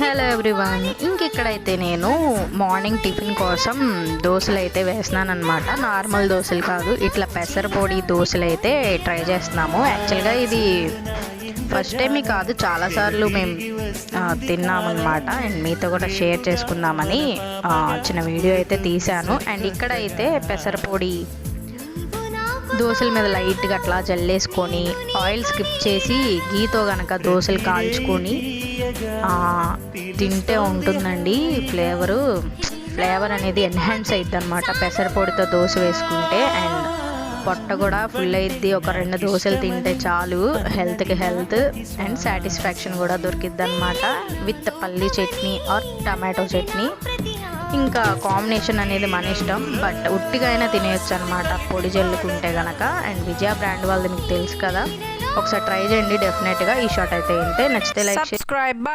Hello everyone. ఇంకెక్కడైతే నేను morning tiffin కోసం దోశలు అయితే వేస్తున్నాను అనమాట నార్మల్ దోశలు కాదు ఇట్లా పెసరపొడి దోశలు అయితే ట్రై చేస్తున్నాము. యాక్చువల్గా ఇది ఫస్ట్ టైం కాదు చాలాసార్లు మేము తిన్నామన్నమాట. అండ్ మీతో కూడా షేర్ చేసుకుందామని చిన్న వీడియో అయితే తీశాను. అండ్ ఇక్కడైతే పెసరపొడి దోశల మీద లైట్గా అట్లా జల్లేసుకొని ఆయిల్ స్కిప్ చేసి గీతో కనుక దోశలు కాల్చుకొని తింటే ఉంటుందండి ఫ్లేవరు. ఫ్లేవర్ అనేది ఎన్హాన్స్ అయిద్ది అనమాట పెసరపొడితో దోశ వేసుకుంటే అండ్ పొట్ట కూడా ఫుల్ అయిద్ది. ఒక రెండు దోశలు తింటే చాలు హెల్త్కి హెల్త్ అండ్ సాటిస్ఫాక్షన్ కూడా దొరికిద్ది అనమాట విత్ పల్లీ చట్నీ ఆర్ టమాటో చట్నీ. ఇంకా కాంబినేషన్ అనేది మన ఇష్టం బట్ ఉట్టిగా అయినా తినేయచ్చు అనమాట పొడి జల్లుకుంటే గనక. అండ్ విజయ బ్రాండ్ వాళ్ళది మీకు తెలుసు కదా. ఒకసారి ట్రై చేయండి డెఫినెట్గా ఈ షాట్ అయితే ఏంటే నచ్చితే లైక్ సబ్స్క్రైబ్